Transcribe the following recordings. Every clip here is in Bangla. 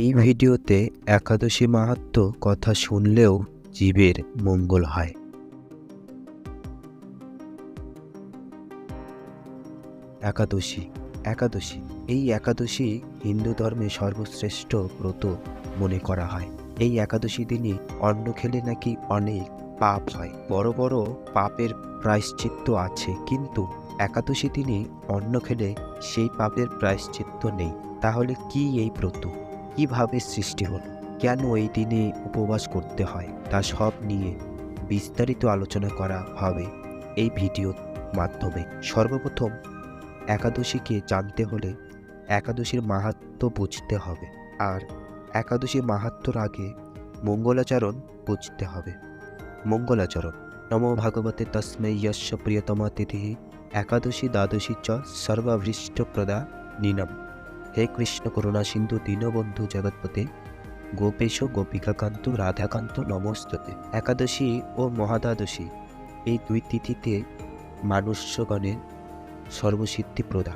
এই ভিডিওতে একাদশী মাহাত্ম্য কথা শুনলেও জীবের মঙ্গল হয়। একাদশী একাদশী, এই একাদশী হিন্দু ধর্মে সর্বশ্রেষ্ঠ ব্রত মনে করা হয়। এই একাদশী দিনই অন্ন খেলে নাকি অনেক পাপ হয়। বড় বড় পাপের প্রায়শ্চিত্ত আছে, কিন্তু একাদশী দিনে অন্ন খেলে সেই পাপের প্রায়শ্চিত্ত নেই। তাহলে কি এই ব্রত? কীভাবে সৃষ্টি হলো? কেন এই দিনে উপবাস করতে হয়? তা সব নিয়ে বিস্তারিত আলোচনা করা হবে এই ভিডিওর মাধ্যমে। সর্বপ্রথম একাদশীকে জানতে হলে একাদশীর মাহাত্ম্য বুঝতে হবে আর একাদশীর মাহাত্ম্যর আগে মঙ্গলাচরণ বুঝতে হবে। মঙ্গলাচরণ। নমো ভাগবতে তস্মৈ যস্য প্রিয়তমা তিথি একাদশী দ্বাদশী চ সর্বাভীষ্টপ্রদা নিনম। হে কৃষ্ণ করুণা সিন্ধু দীনবন্ধু জগৎপতে। গোপেশ গোপিকাকান্ত রাধাকান্ত নমস্ততে। একাদশী ও মহাদ্বাদশী এই দুই তিথিতে মানুষ্যগণের সর্বসিদ্ধি প্রদা।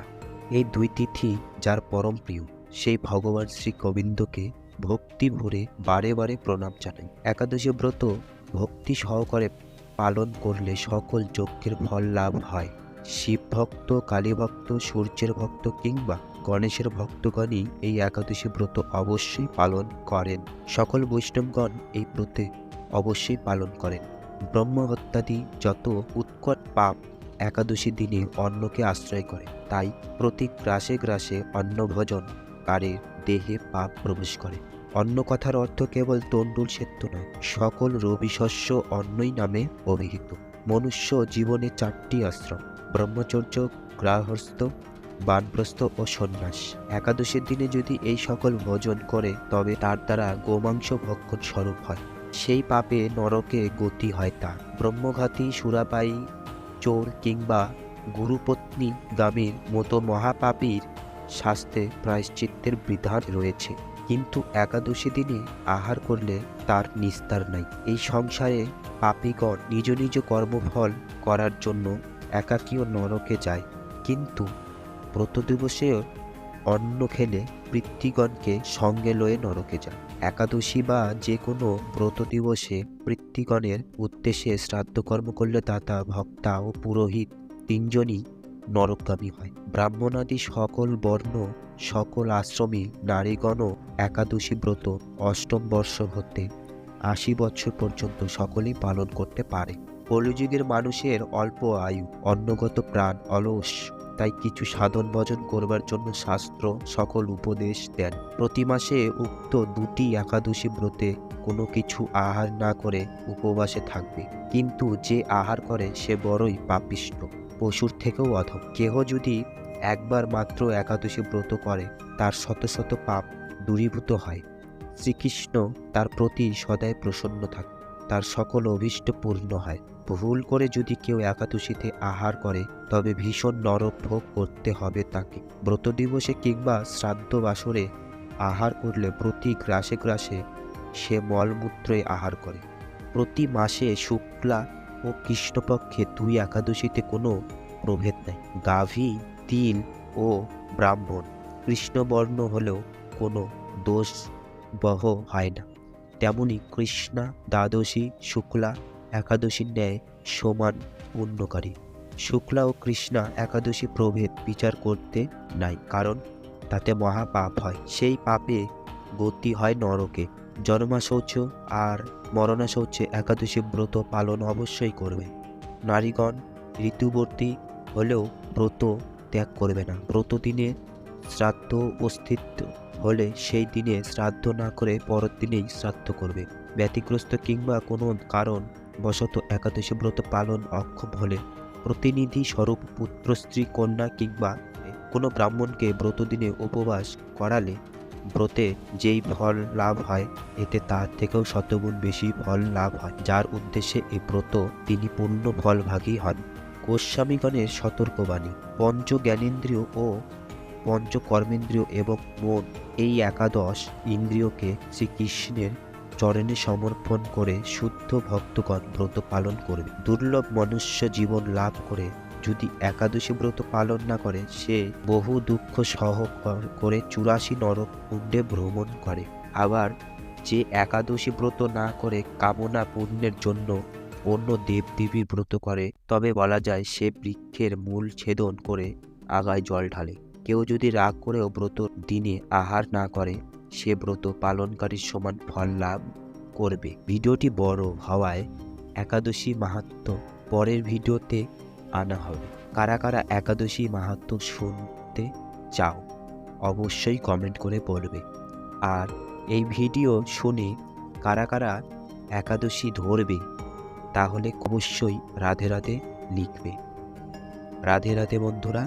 এই দুই তিথি যার পরম প্রিয়, সেই ভগবান শ্রী গোবিন্দকে ভক্তি ভরে বারে বারে প্রণাম জানাই। একাদশী ব্রত ভক্তি সহকারে পালন করলে সকল যজ্ঞের ফল লাভ হয়। শিব ভক্ত কালী ভক্ত সূর্যের ভক্ত কিংবা গণেশের ভক্তগণই এই একাদশী ব্রত অবশ্যই পালন করেন। সকল বৈষ্ণবগণ এই ব্রতে অবশ্যই পালন করেন। ব্রহ্মহত্যাদি যত উৎকট পাপ একাদশী দিনে অন্নকে আশ্রয় করে, তাই প্রতি গ্রাসে গ্রাসে অন্নভোজন কারের দেহে পাপ প্রবেশ করে। অন্য কথার অর্থ কেবল তন্ডুল সেত্য নয়, সকল রবি শস্য অন্নই নামে অভিহিত। মনুষ্য জীবনে চারটি আশ্রম, ব্রহ্মচর্য, গ্রাহস্থ বানপ্রস্থ ও সন্ন্যাস। একাদশীর দিনে যদি এই সকল ভোজন করে, তবে তার দ্বারা গোমাংস ভক্ষণ স্বরূপ হয়। সেই পাপে নরকে গতি হয় তার ব্রহ্মঘাতী, সুরাপায়ী, চোর কিংবা গুরুপত্নী গামীর মতো মহাপাপীর শাস্তে প্রায়শ্চিত্তের বিধান রয়েছে। কিন্তু একাদশী দিনে আহার করলে তার নিস্তার নাই। এই সংসারে পাপীগণ নিজ নিজ কর্মফল করার জন্য একাকীয় নরকে যায়। কিন্তু ব্রত দিবসে অন্ন খেলে পৃথিগণকে সঙ্গে লয়ে নরকে যায় একাদশী বা যে কোনো ব্রত দিবসে পৃথিগণের উদ্দেশ্যে শ্রাদ্ধকর্ম করলে দাতা, ভক্তা ও পুরোহিত তিনজনই নরকগামী হয়। ব্রাহ্মণাদি সকল বর্ণ, সকল আশ্রমী নারীগণও একাদশী ব্রত অষ্টম বর্ষ হতে আশি বছর পর্যন্ত সকলেই পালন করতে পারে। কলিযুগের মানুষের অল্প আয়ু, অন্নগত প্রাণ, অলস তাই কিছু সাধন ভজন করবার জন্য শাস্ত্র, সকল উপদেশ দেন। প্রতি মাসে উক্ত দুটি একাদশী ব্রতে কোনো কিছু আহার না করে উপবাসে থাকবে। কিন্তু যে আহার করে সে বড়ই পাপিষ্ট, পশুর থেকেও অধম। কেহ যদি একবার মাত্র একাদশী ব্রত করে, তার শত শত পাপ দূরীভূত হয়। শ্রীকৃষ্ণ তার প্রতি সদায় প্রসন্ন থাকে, তার সকল অভীষ্ট পূর্ণ হয়। ভুল করে যদি কেউ একাদশীতে আহার করে, তবে ভীষণ নরক ভোগ করতে হবে তাকে। ব্রত দিবসে কিংবা শ্রাদ্ধ বাসরে আহার করলে প্রতি গ্রাসে গ্রাসে সে মলমূত্রে আহার করে। প্রতি মাসে শুক্লা ও কৃষ্ণপক্ষে দুই একাদশীতে কোনো প্রভেদ নেই। গাভী, তিল ও ব্রাহ্মণ। কৃষ্ণবর্ণ হলেও কোনো দোষ বহ হয় না। তেমনি কৃষ্ণা, দ্বাদশী, শুক্লা একাদশীর ন্যায় সমান পুণ্যকারী শুক্লা ও কৃষ্ণা একাদশী প্রভেদ বিচার করতে নাই, কারণ তাতে মহাপাপ হয়। সেই পাপে গতি হয় নরকে। জন্মা শৌচ আর মরণা শৌচে একাদশী ব্রত পালন অবশ্যই করবে। নারীগণ ঋতুবর্তী হলেও ব্রত ত্যাগ করবে না। ব্রত দিনে শ্রাদ্ধ অস্তিত্ব হলে সেই দিনে শ্রাদ্ধ না করে পরের দিনেই শ্রাদ্ধ করবে। ব্যতিগ্রস্ত কিংবা কোনো কারণ বশত একাদশী ব্রত পালন অক্ষম হলে প্রতিনিধি স্বরূপ পুত্র, স্ত্রী, কন্যা কিংবা কোনো ব্রাহ্মণকে ব্রত দিনে উপবাস করালে ব্রতে যেই ফল লাভ হয়, এতে তার থেকেও শতগুণ বেশি ফল লাভ হয়। যার উদ্দেশ্যে এই ব্রত তিনি পূর্ণ ফলভাগী হন। গোস্বামীগণের সতর্কবাণী পঞ্চ জ্ঞানেন্দ্রিয় ও পঞ্চ কর্মেন্দ্রিয় এবং মন এই একাদশ ইন্দ্রিয়কে শ্রীকৃষ্ণের চরণে সমর্পণ করে শুদ্ধ ভক্তগণ ব্রত পালন করবে। দুর্লভ মনুষ্য জীবন লাভ করে যদি একাদশী ব্রত পালন না করে, সে বহু দুঃখ সহ করে চুরাশি নরক কুণ্ডে ভ্রমণ করে। আবার যে একাদশী ব্রত না করে কামনা পুণ্যের জন্য অন্য দেবদেবীর ব্রত করে, তবে বলা যায় সে বৃক্ষের মূল ছেদন করে আগায় জল ঢালে। কেউ যদি রাগ করেও ব্রত দিনে আহার না করে সে ব্রত পালনকারীর সমান ফল লাভ করবে। ভিডিওটি বড় হওয়ায় একাদশী মাহাত্ম পরের ভিডিওতে আনা হবে। কারা কারা একাদশী মাহাত্ম শুনতে চাও, অবশ্যই কমেন্ট করে বলবে। আর এই ভিডিও শুনে কারা কারা একাদশী ধরবে, তাহলে অবশ্যই রাধে রাধে লিখবে। রাধে রাধে বন্ধুরা